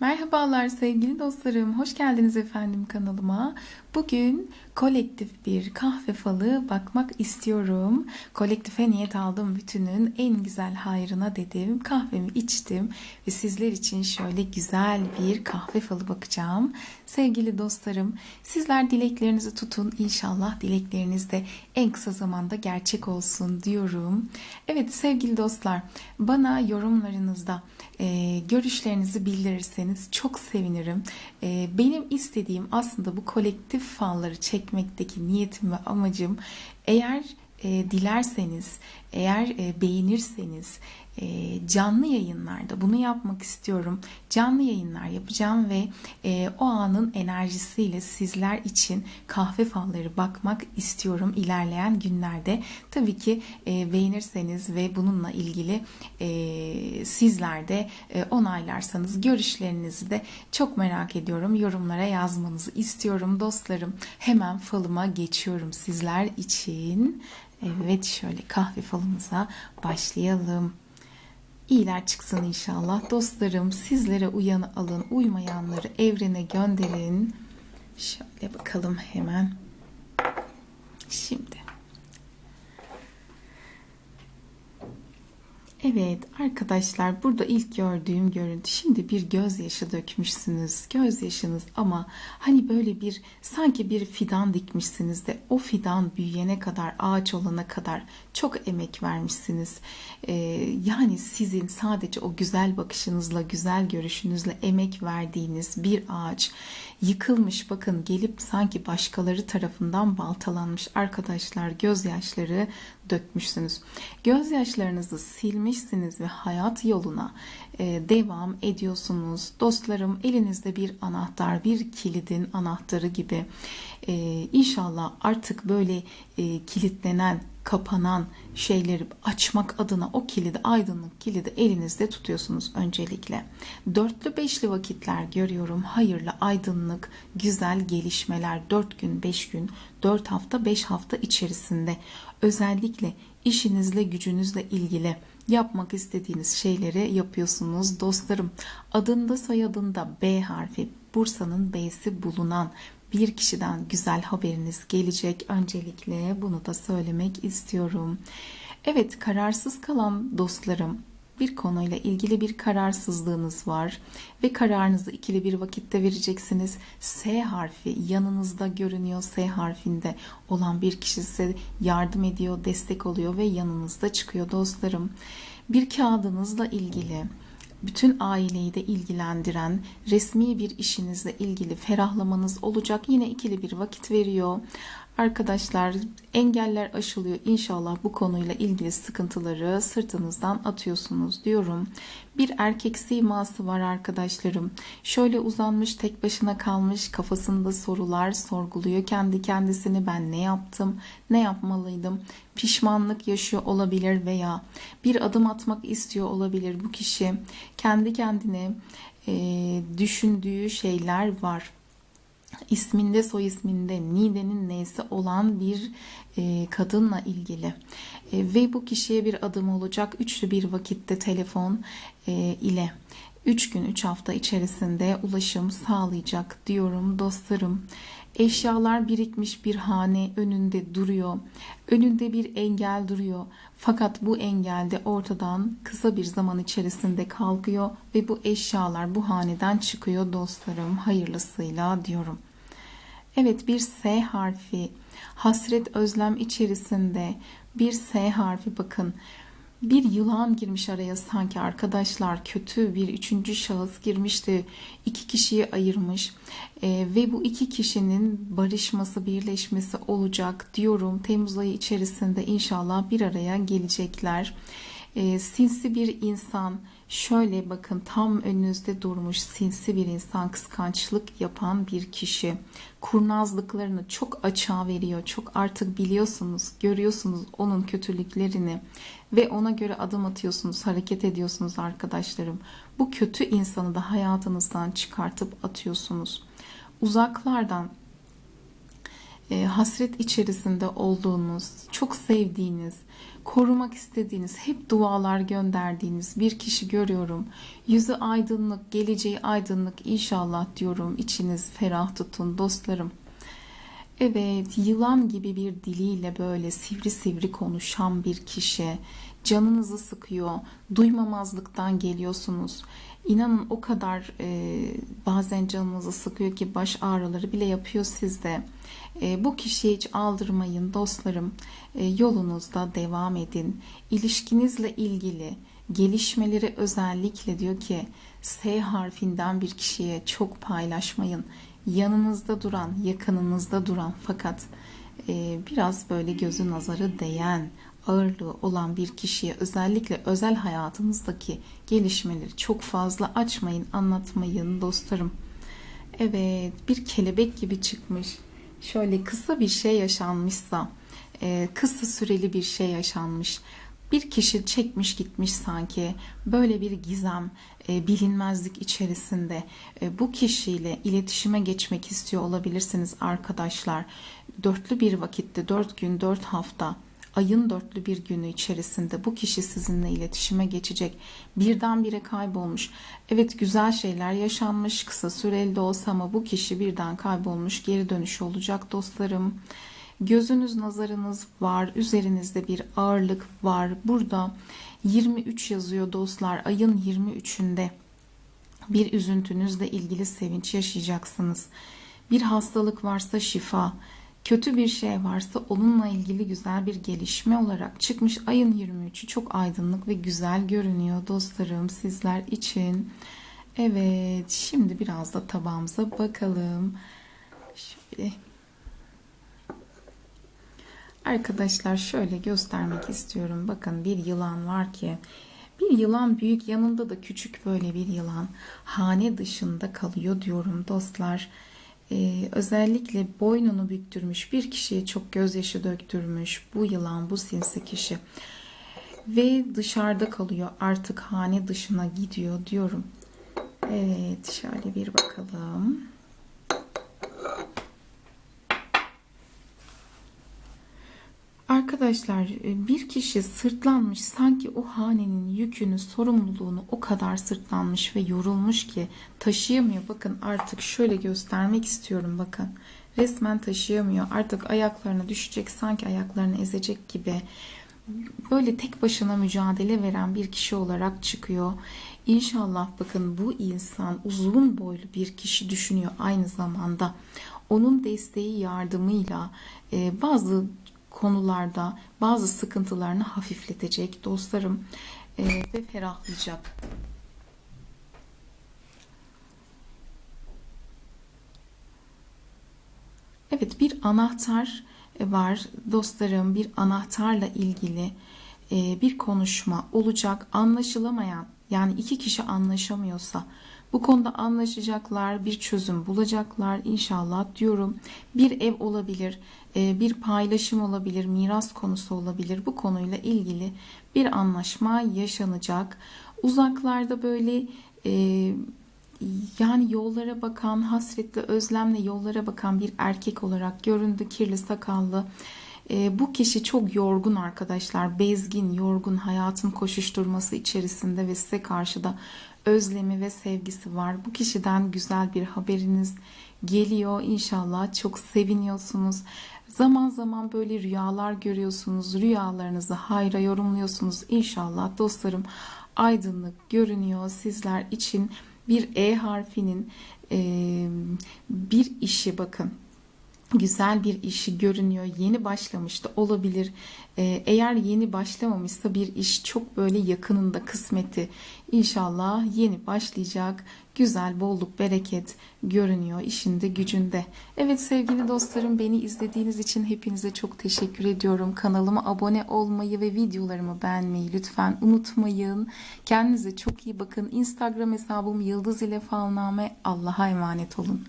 Merhabalar sevgili dostlarım. Hoş geldiniz efendim kanalıma. Bugün kolektif bir kahve falı bakmak istiyorum. Kolektife niyet aldım bütünün en güzel hayrına dedim. Kahvemi içtim ve sizler için şöyle güzel bir kahve falı bakacağım. Sevgili dostlarım, sizler dileklerinizi tutun. İnşallah dilekleriniz de en kısa zamanda gerçek olsun diyorum. Evet sevgili dostlar, bana yorumlarınızda e, görüşlerinizi bildirirseniz çok sevinirim. E, benim istediğim aslında bu kolektif falları çekmekteki niyetim ve amacım eğer e, dilerseniz, eğer e, beğenirseniz e, canlı yayınlarda bunu yapmak istiyorum. Canlı yayınlar yapacağım ve e, o anın enerjisiyle sizler için kahve falları bakmak istiyorum ilerleyen günlerde. Tabii ki e, beğenirseniz ve bununla ilgili e, sizler de e, onaylarsanız görüşlerinizi de çok merak ediyorum. Yorumlara yazmanızı istiyorum dostlarım. Hemen falıma geçiyorum sizler için. Evet şöyle kahve falımıza başlayalım. İyiler çıksın inşallah. Dostlarım sizlere uyanı alın, uymayanları evrene gönderin. Şöyle bakalım hemen. Şimdi. Evet arkadaşlar burada ilk gördüğüm görüntü. Şimdi bir gözyaşı dökmüşsünüz. Gözyaşınız ama hani böyle bir sanki bir fidan dikmişsiniz de o fidan büyüyene kadar ağaç olana kadar çok emek vermişsiniz. Ee, yani sizin sadece o güzel bakışınızla güzel görüşünüzle emek verdiğiniz bir ağaç yıkılmış bakın gelip sanki başkaları tarafından baltalanmış. Arkadaşlar gözyaşları dökmüşsünüz gözyaşlarınızı silmişsiniz ve hayat yoluna e, devam ediyorsunuz dostlarım elinizde bir anahtar bir kilidin anahtarı gibi e, inşallah artık böyle e, kilitlenen kapanan şeyleri açmak adına o kilidi aydınlık kilidi elinizde tutuyorsunuz öncelikle. Dörtlü beşli vakitler görüyorum. Hayırlı aydınlık güzel gelişmeler 4 gün 5 gün 4 hafta 5 hafta içerisinde özellikle işinizle gücünüzle ilgili yapmak istediğiniz şeyleri yapıyorsunuz dostlarım. Adında soyadında B harfi Bursa'nın B'si bulunan bir kişiden güzel haberiniz gelecek. Öncelikle bunu da söylemek istiyorum. Evet kararsız kalan dostlarım bir konuyla ilgili bir kararsızlığınız var ve kararınızı ikili bir vakitte vereceksiniz. S harfi yanınızda görünüyor. S harfinde olan bir kişi size yardım ediyor, destek oluyor ve yanınızda çıkıyor dostlarım. Bir kağıdınızla ilgili bütün aileyi de ilgilendiren resmi bir işinizle ilgili ferahlamanız olacak. Yine ikili bir vakit veriyor. Arkadaşlar engeller aşılıyor. İnşallah bu konuyla ilgili sıkıntıları sırtınızdan atıyorsunuz diyorum. Bir erkek siması var arkadaşlarım. Şöyle uzanmış tek başına kalmış kafasında sorular sorguluyor. Kendi kendisini ben ne yaptım? Ne yapmalıydım? Pişmanlık yaşıyor olabilir veya bir adım atmak istiyor olabilir bu kişi. Kendi kendine e, düşündüğü şeyler var isminde soy isminde Nide'nin neyse olan bir e, kadınla ilgili e, ve bu kişiye bir adım olacak üçlü bir vakitte telefon e, ile 3 gün 3 hafta içerisinde ulaşım sağlayacak diyorum dostlarım. Eşyalar birikmiş bir hane önünde duruyor. Önünde bir engel duruyor. Fakat bu engel de ortadan kısa bir zaman içerisinde kalkıyor ve bu eşyalar bu haneden çıkıyor dostlarım. Hayırlısıyla diyorum. Evet bir S harfi hasret özlem içerisinde bir S harfi bakın bir yılan girmiş araya sanki arkadaşlar kötü bir üçüncü şahıs girmişti iki kişiyi ayırmış e, ve bu iki kişinin barışması birleşmesi olacak diyorum. Temmuz ayı içerisinde inşallah bir araya gelecekler. E, sinsi bir insan şöyle bakın tam önünüzde durmuş sinsi bir insan kıskançlık yapan bir kişi. Kurnazlıklarını çok açığa veriyor çok artık biliyorsunuz görüyorsunuz onun kötülüklerini ve ona göre adım atıyorsunuz hareket ediyorsunuz arkadaşlarım. Bu kötü insanı da hayatınızdan çıkartıp atıyorsunuz. Uzaklardan e, hasret içerisinde olduğunuz, çok sevdiğiniz, korumak istediğiniz, hep dualar gönderdiğiniz bir kişi görüyorum. Yüzü aydınlık, geleceği aydınlık inşallah diyorum. İçiniz ferah tutun dostlarım. Evet, yılan gibi bir diliyle böyle sivri sivri konuşan bir kişi canınızı sıkıyor, duymamazlıktan geliyorsunuz. İnanın o kadar e, bazen canınızı sıkıyor ki baş ağrıları bile yapıyor sizde. E, bu kişiyi hiç aldırmayın dostlarım. E, yolunuzda devam edin. İlişkinizle ilgili gelişmeleri özellikle diyor ki S harfinden bir kişiye çok paylaşmayın. Yanınızda duran, yakınınızda duran fakat e, biraz böyle gözü nazarı değen, ağırlığı olan bir kişiye özellikle özel hayatınızdaki gelişmeleri çok fazla açmayın, anlatmayın dostlarım. Evet, bir kelebek gibi çıkmış. Şöyle kısa bir şey yaşanmışsa, e, kısa süreli bir şey yaşanmış. Bir kişi çekmiş gitmiş sanki böyle bir gizem, e, bilinmezlik içerisinde e, bu kişiyle iletişime geçmek istiyor olabilirsiniz arkadaşlar. Dörtlü bir vakitte, dört gün, dört hafta ayın dörtlü bir günü içerisinde bu kişi sizinle iletişime geçecek. Birdenbire kaybolmuş. Evet güzel şeyler yaşanmış kısa süreli de olsa ama bu kişi birden kaybolmuş. Geri dönüş olacak dostlarım. Gözünüz nazarınız var. Üzerinizde bir ağırlık var. Burada 23 yazıyor dostlar. Ayın 23'ünde bir üzüntünüzle ilgili sevinç yaşayacaksınız. Bir hastalık varsa şifa, kötü bir şey varsa onunla ilgili güzel bir gelişme olarak çıkmış ayın 23'ü çok aydınlık ve güzel görünüyor dostlarım sizler için. Evet şimdi biraz da tabağımıza bakalım. Şöyle Arkadaşlar şöyle göstermek istiyorum. Bakın bir yılan var ki bir yılan büyük yanında da küçük böyle bir yılan hane dışında kalıyor diyorum dostlar. Ee, özellikle boynunu büktürmüş bir kişiye çok gözyaşı döktürmüş bu yılan bu sinsi kişi ve dışarıda kalıyor artık hane dışına gidiyor diyorum. Evet şöyle bir bakalım. Arkadaşlar e, bir kişi sırtlanmış sanki o hanenin yükünü sorumluluğunu o kadar sırtlanmış ve yorulmuş ki taşıyamıyor. Bakın artık şöyle göstermek istiyorum bakın resmen taşıyamıyor artık ayaklarına düşecek sanki ayaklarını ezecek gibi böyle tek başına mücadele veren bir kişi olarak çıkıyor. İnşallah bakın bu insan uzun boylu bir kişi düşünüyor aynı zamanda. Onun desteği yardımıyla e, bazı konularda bazı sıkıntılarını hafifletecek dostlarım e, ve ferahlayacak. Evet bir anahtar var dostlarım bir anahtarla ilgili e, bir konuşma olacak anlaşılamayan yani iki kişi anlaşamıyorsa bu konuda anlaşacaklar, bir çözüm bulacaklar inşallah diyorum. Bir ev olabilir, e, bir paylaşım olabilir, miras konusu olabilir. Bu konuyla ilgili bir anlaşma yaşanacak. Uzaklarda böyle e, yani yollara bakan, hasretle, özlemle yollara bakan bir erkek olarak göründü. Kirli, sakallı. E, bu kişi çok yorgun arkadaşlar. Bezgin, yorgun, hayatın koşuşturması içerisinde ve size karşı da özlemi ve sevgisi var. Bu kişiden güzel bir haberiniz geliyor. İnşallah çok seviniyorsunuz. Zaman zaman böyle rüyalar görüyorsunuz. Rüyalarınızı hayra yorumluyorsunuz. İnşallah dostlarım aydınlık görünüyor sizler için bir E harfinin e, bir işi bakın güzel bir işi görünüyor. Yeni başlamıştı olabilir. Ee, eğer yeni başlamamışsa bir iş çok böyle yakınında kısmeti inşallah yeni başlayacak. Güzel bolluk bereket görünüyor işinde gücünde. Evet sevgili dostlarım beni izlediğiniz için hepinize çok teşekkür ediyorum. Kanalıma abone olmayı ve videolarımı beğenmeyi lütfen unutmayın. Kendinize çok iyi bakın. Instagram hesabım Yıldız ile Falname. Allah'a emanet olun.